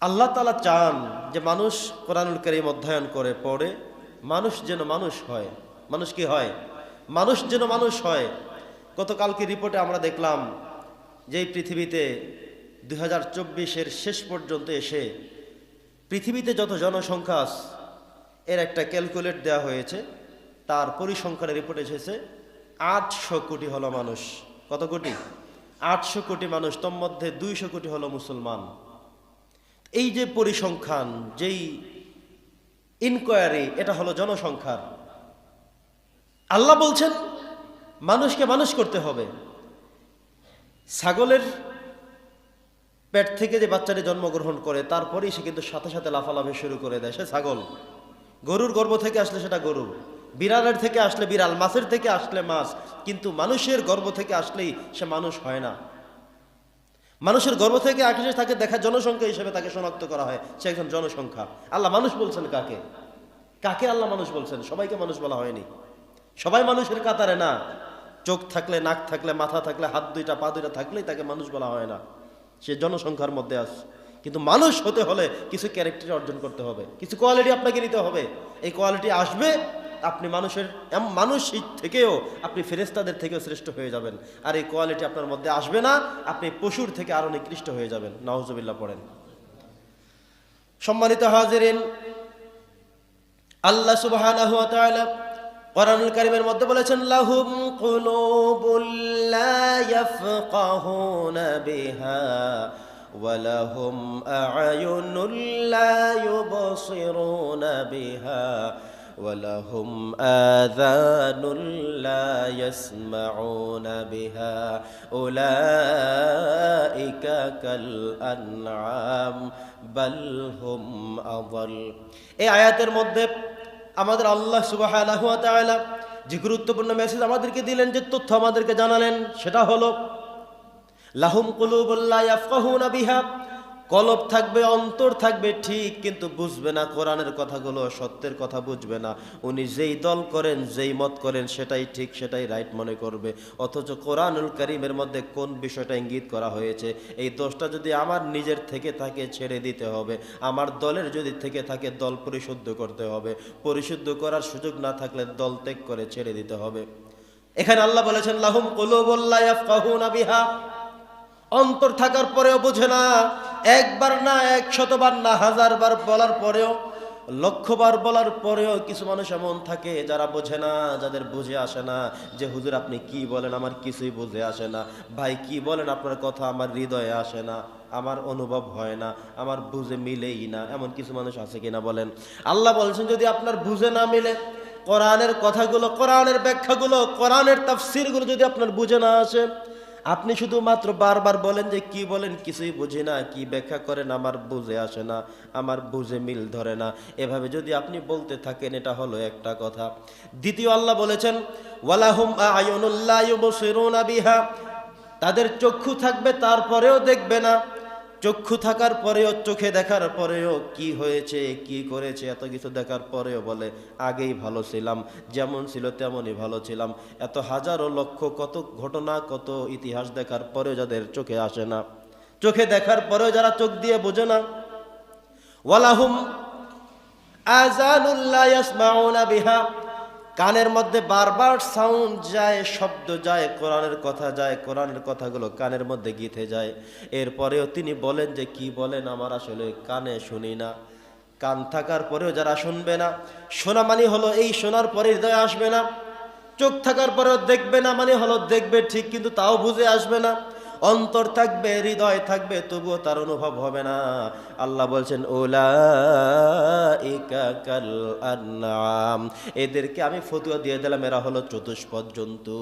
আল্লাহ তালা চান যে মানুষ কোরআনুল করিম অধ্যয়ন করে, পড়ে। মানুষ যেন মানুষ হয়। মানুষ কি হয়? মানুষ যেন মানুষ হয়। গতকালকে রিপোর্টে আমরা দেখলাম যে এই পৃথিবীতে দুই হাজার শেষ পর্যন্ত এসে পৃথিবীতে যত জনসংখ্যা এর একটা ক্যালকুলেট দেওয়া হয়েছে। তার পরিসংখ্যানের রিপোর্ট এসেছে, আটশো কোটি হলো মানুষ। কত কোটি? আটশো কোটি মানুষ। তোর মধ্যে দুইশো কোটি হলো মুসলমান। এই যে পরিসংখ্যান, যেই ইনকোয়ারি এটা হলো জনসংখ্যার। আল্লাহ বলছেন, মানুষকে মানুষ করতে হবে। ছাগলের পেট থেকে যে বাচ্চাটি জন্মগ্রহণ করে, তারপরেই সে কিন্তু সাথে সাথে লাফালাফি শুরু করে দেয়। সে ছাগল। গরুর গর্ভ থেকে আসলে সেটা গরু। বিড়ালের থেকে আসলে বিড়াল, মাছের থেকে আসলে মাছ। কিন্তু মানুষের গর্ভ থেকে আসলেই সে মানুষ হয় না। মানুষের গর্ভ থেকে আকাশে তাকে দেখা জনসংখ্যা হিসেবে তাকে শনাক্ত করা হয়। সে একজন জনসংখ্যা। আল্লাহ মানুষ বলছেন কাকে? কাকে আল্লাহ মানুষ বলছেন? সবাইকে মানুষ বলা হয়নি। সবাই মানুষের কাতারে না। চোখ থাকলে, নাক থাকলে, মাথা থাকলে, হাত দুইটা, পা দুইটা থাকলেই তাকে মানুষ বলা হয় না। সে জনসংখ্যার মধ্যে আস। কিন্তু মানুষ হতে হলে কিছু ক্যারেক্টার অর্জন করতে হবে। কিছু কোয়ালিটি আপনাকে নিতে হবে। এই কোয়ালিটি আসবে আপনি মানুষের মানুষ থেকেও আপনি ফেরেস্তাদের থেকেও শ্রেষ্ঠ হয়ে যাবেন। আর এই কোয়ালিটি আপনার মধ্যে আসবে না, আপনি পশুর থেকে আরও নিকৃষ্ট হয়ে যাবেন। নাহজবিল্লা পড়েন। সম্মানিত হাজিরিন, আল্লাহ সুবাহ কোরআনুল কারিমের মধ্যে বলেছেন, লাহুম কুলুবুল লা ইয়াফকাহুনা বিহা ওয়ালাহুম আ'য়ুনুল লা ইউবসিরুনা বিহা ولهم آذان لا يسمعون بها أولئك كالأنعام بل هم أضل এই আয়াতের মধ্যে আমাদের আল্লাহ সুবহানাহু ওয়া তাআলা যে গুরুত্বপূর্ণ মেসেজ আমাদেরকে দিলেন যে তথ্য আমাদেরকে জানালেন সেটা হলো লাহুম কুলুবুল্লাহ ইয়াফকাহুনা বিহা কলব থাকবে, অন্তর থাকবে, ঠিক, কিন্তু বুঝবে না কোরআনের কথাগুলো, সত্যের কথা বুঝবে না। উনি যেই দল করেন, যেই মত করেন, সেটাই ঠিক, সেটাই রাইট মনে করবে। অথচ কোরআনুল করিমের মধ্যে কোন বিষয়টা ইঙ্গিত করা হয়েছে? এই দোষটা যদি আমার নিজের থেকে থাকে, ছেড়ে দিতে হবে। আমার দলের যদি থেকে থাকে, দল পরিশুদ্ধ করতে হবে। পরিশুদ্ধ করার সুযোগ না থাকলে দল ত্যাগ করে ছেড়ে দিতে হবে। এখানে আল্লাহ বলেছেন, লাহুম কুলুবুল্লাহ বিহা। অন্তর থাকার পরেও বোঝে না। একবার না, এক শতবার না হাজার বার বলার পরেও, লক্ষবার বলার পরেও কিছু মানুষ এমন থাকে যারা বোঝে না, যাদের বুঝে আসে না, যে হুজুর আপনি কি বলেন, আমার কিছুই বুঝে আসে না। ভাই, কি বলেন, আপনার কথা আমার হৃদয়ে আসে না, আমার অনুভব হয় না, আমার বুঝে মিলেই না, এমন কিছু মানুষ আছে কিনা বলেন। আল্লাহ বলছেন, যদি আপনার বুঝে না মিলে, কোরআনের কথাগুলো, কোরআনের ব্যাখ্যাগুলো, কোরআনের তাফসিরগুলো যদি আপনার বুঝে না আসে আপনি শুধুমাত্র বারবার বলেন যে কি বলেন, কিছুই বুঝি না, কি ব্যাখ্যা করেন আমার বুঝে আসে না, আমার বুঝে মিল ধরে না। এভাবে যদি আপনি বলতে থাকেন, এটা হলো একটা কথা। দ্বিতীয় আল্লাহ বলেছেন, ওয়ালাহুম আয়নুল্লাহ তাদের চক্ষু থাকবে, তারপরেও দেখবে না। চক্ষু থাকার পরেও, চোখে দেখার পরেও কি হয়েছে, কি করেছে, এত কিছু দেখার পরেও বলে, আগেই ভালো ছিলাম, যেমন ছিল তেমনই ভালো ছিলাম। এত হাজারো লক্ষ, কত ঘটনা, কত ইতিহাস দেখার পরেও যাদের চোখে আসে না। চোখে দেখার পরেও যারা চোখ দিয়ে বোঝে না। ওয়ালাহুম আজানুল্লাহ বিহা। কানের মধ্যে বারবার সাউন্ড যায়, শব্দ যায়, কোরআনের কথা যায়, কোরআনের কথাগুলো কানের মধ্যে গীতে যায়। এরপরেও তিনি বলেন যে, কি বলেন? আমার আসলে কানে শুনি না। কান থাকার পরেও যারা শুনবে না, শোনা মানে হলো এই শোনার পরে হৃদয় আসবে না। চোখ থাকার পরেও দেখবে না মানে হলো দেখবে ঠিক, কিন্তু তাও বুঝে আসবে না। অন্তর থাকবে, হৃদয় থাকবে, তবুও তার অনুভব হবে না। আল্লাহ বলছেন ওলা এদেরকে আমি ফতুয়া দিয়ে দিলাম, এরা হলো চতুষ্পদ জন্তু।